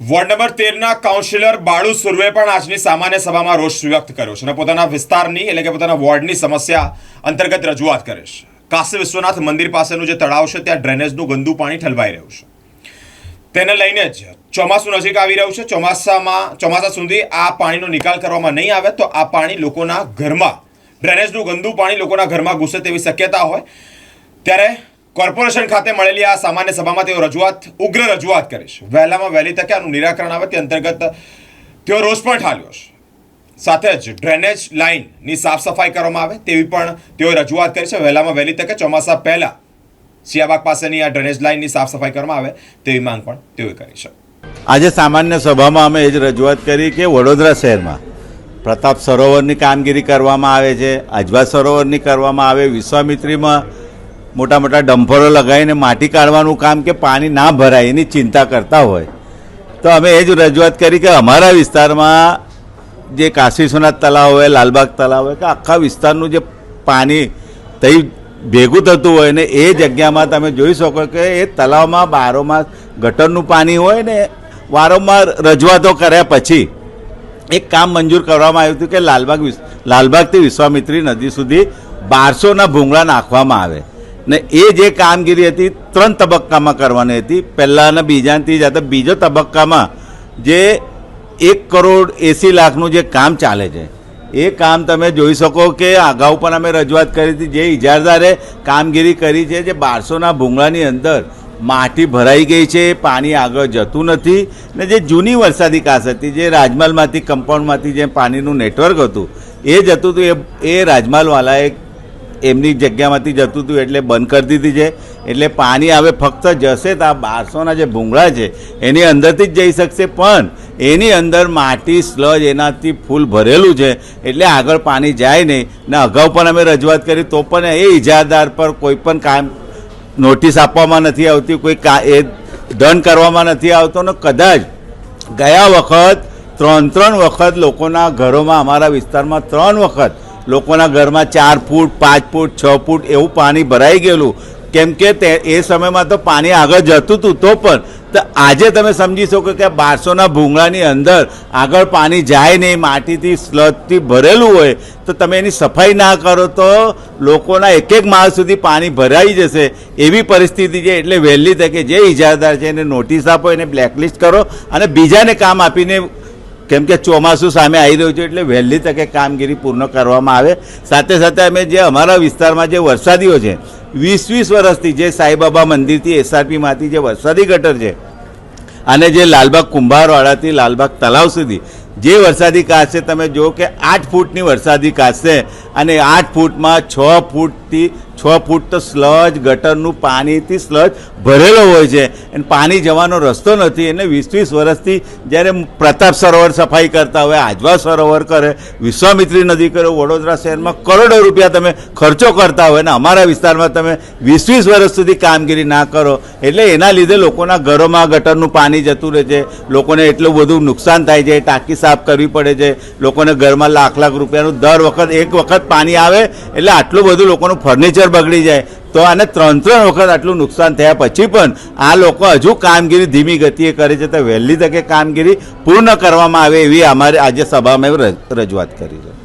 Ward number તેરના councillor Balu Surve પણ આજની સામાન્ય સભામાં રોષ વ્યક્ત કર્યો છે અને પોતાના વિસ્તારની એટલે કે પોતાના વોર્ડની સમસ્યા અંતર્ગત રજૂઆત કરે છે. કાશી વિશ્વનાથ મંદિર પાસેનું જે તળાવ છે, ત્યાં ડ્રેનેજનું ગંદુ પાણી ઠલવાઈ રહ્યું છે. તેને લઈને જ ચોમાસું નજીક આવી રહ્યું છે. ચોમાસામાં, ચોમાસા સુધી આ પાણીનો નિકાલ કરવામાં નહીં આવે તો આ પાણી લોકોના ઘરમાં, ડ્રેનેજનું ગંદુ પાણી લોકોના ઘરમાં ઘૂસે તેવી શક્યતા હોય. ત્યારે કોર્પોરેશન ખાતે મળેલી આ સામાન્ય સભામાં તેઓ રજૂઆત, ઉગ્ર રજૂઆત કરી છે. વહેલામાં વહેલી તકે આનું નિરાકરણ આવે તે અંતર્ગત તેઓ રોષ પણ ઠાલ્યો છે. સાથે જ ડ્રેનેજ લાઇનની સાફ સફાઈ કરવામાં આવે તેવી પણ તેઓ રજૂઆત કરી છે. વહેલામાં વહેલી તકે ચોમાસા પહેલા સિયાબાગ પાસેની આ ડ્રેનેજ લાઇનની સાફ સફાઈ કરવામાં આવે તેવી માંગ પણ તેઓએ કરી છે. આજે સામાન્ય સભામાં અમે એ જ રજૂઆત કરી કે વડોદરા શહેરમાં પ્રતાપ સરોવરની કામગીરી કરવામાં આવે છે અજવા સરોવરની કરવામાં આવે, વિશ્વામિત્રીમાં મોટા મોટા ડમ્ફરો લગાવીને માટી કાઢવાનું કામ કે પાણી ના ભરાય એની ચિંતા કરતા હોય. તો અમે એ જ રજૂઆત કરી કે અમારા વિસ્તારમાં જે કાશી વિશ્વનાથ તળાવ હોય, લાલબાગ તળાવ હોય, કે આખા વિસ્તારનું જે પાણી તઈ ભેગું થતું હોય ને એ જગ્યામાં તમે જોઈ શકો કે એ તળાવમાં બારોમાસ ગટરનું પાણી હોય ને વારંવાર રજૂઆતો કર્યા પછી એક કામ મંજૂર કરવામાં આવ્યું હતું કે લાલબાગ લાલબાગથી વિશ્વામિત્રી નદી સુધી બારસોના ભૂંગળા નાખવામાં આવે. ને એ જે કામગીરી હતી, ત્રણ તબક્કામાં કરવાની હતી. પહેલાંના બીજાથી હતા બીજો તબક્કામાં જે એક કરોડ એંસી લાખનું જે કામ ચાલે છે. એ કામ તમે જોઈ શકો કે અગાઉ પણ અમે રજૂઆત કરી હતી, જે ઇજારદારે કામગીરી કરી છે, જે બારસોના ભૂંગળાની અંદર માટી ભરાઈ ગઈ છે, પાણી આગળ જતું નથી ને જે જૂની વરસાદી કાસ હતી, જે રાજમાલમાંથી કમ્પાઉન્ડમાંથી જે પાણીનું નેટવર્ક હતું, એ જતું હતું, એ એ રાજમહલવાલાએ એમની જગ્યામાંથી જતું હતું એટલે બંધ કરી દીધી છે. એટલે પાણી હવે ફક્ત જશે તો આ બારસોના જે ભૂંગળા છે, એની અંદરથી જ જઈ શકશે. પણ એની અંદર માટી, સ્લજ એનાથી ફૂલ ભરેલું છે. એટલે આગળ પાણી જાય નહીં. ને અગાઉ પણ અમે રજૂઆત કરી, તો પણ એ ઇજાદાર પર કોઈ પણ કામ નોટિસ આપવામાં નથી આવતી, કોઈ કા, એ દંડ કરવામાં નથી આવતો. ને કદાચ ગયા વખત ત્રણ ત્રણ વખત લોકોના ઘરોમાં, અમારા વિસ્તારમાં ત્રણ વખત લોકોના ઘરમાં ચાર ફૂટ, પાંચ ફૂટ, છ ફૂટ એવું પાણી ભરાઈ ગયેલું. કેમ કે તે, એ સમયમાં તો પાણી આગળ જતું હતું તો પણ. તો આજે તમે સમજી શકો કે બારસોના ભૂંગળાની અંદર આગળ પાણી જાય નહીં, માટીથી સ્લજથી ભરેલું હોય. તો તમે એની સફાઈ ના કરો તો લોકોના એક એક માળ સુધી પાણી ભરાઈ જશે. એવી પરિસ્થિતિ છે, એટલે વહેલી તકે જે ઇજારદાર છે એને નોટિસ આપો, એને બ્લેકલિસ્ટ કરો અને બીજાને કામ આપીને કેમ કે ચોમાસું સામે આવી રહ્યું છે એટલે વહેલી તકે કામગીરી પૂર્ણ કરવામાં આવે. સાથે સાથે અમે જે અમારા વિસ્તારમાં જે વરસાદીઓ છે, વીસ વીસ વર્ષથી જે સાંઈબાબા મંદિરથી એસઆરપીમાંથી જે વરસાદી ગટર છે, અને જે લાલબાગ કુંભારવાડાથી લાલબાગ તલાવ સુધી જે વરસાદી કાશે તમે જુઓ કે આઠ ફૂટની વરસાદી કાશે અને આઠ ફૂટમાં છ ફૂટથી છ ફૂટ તો સ્લજ ગટરનું પાણીથી સ્લજ ભરેલો હોય છે. અને પાણી જવાનો રસ્તો નથી. એને વીસ વીસ વર્ષથી જ્યારે પ્રતાપ સરોવર સફાઈ કરતા હોય, આજવા સરોવર કરે, વિશ્વામિત્રી નદી કરે, વડોદરા શહેરમાં કરોડો રૂપિયા તમે ખર્ચો કરતા હોય અને અમારા વિસ્તારમાં તમે વીસ વીસ વર્ષ સુધી કામગીરી ના કરો. એટલે એના લીધે લોકોના ઘરોમાં ગટરનું પાણી જતું રહે છે. લોકોને એટલું બધું નુકસાન થાય છે. ટાંકી સાફ કરવી પડે છે. લોકોને ઘરમાં લાખ લાખ રૂપિયાનું દર વખત, એક વખત પાણી આવે એટલે આટલું બધું લોકોનું ફર્નિચર બગડી જાય. તો આને ત્રણ ત્રણ વખત આટલું નુકસાન થયા પછી પણ આ લોકો હજુ કામગીરી ધીમી ગતિએ કરે છે. તો વહેલી તકે કામગીરી પૂર્ણ કરવામાં આવે એવી અમારે આજે સભામાં રજૂઆત કરી છે.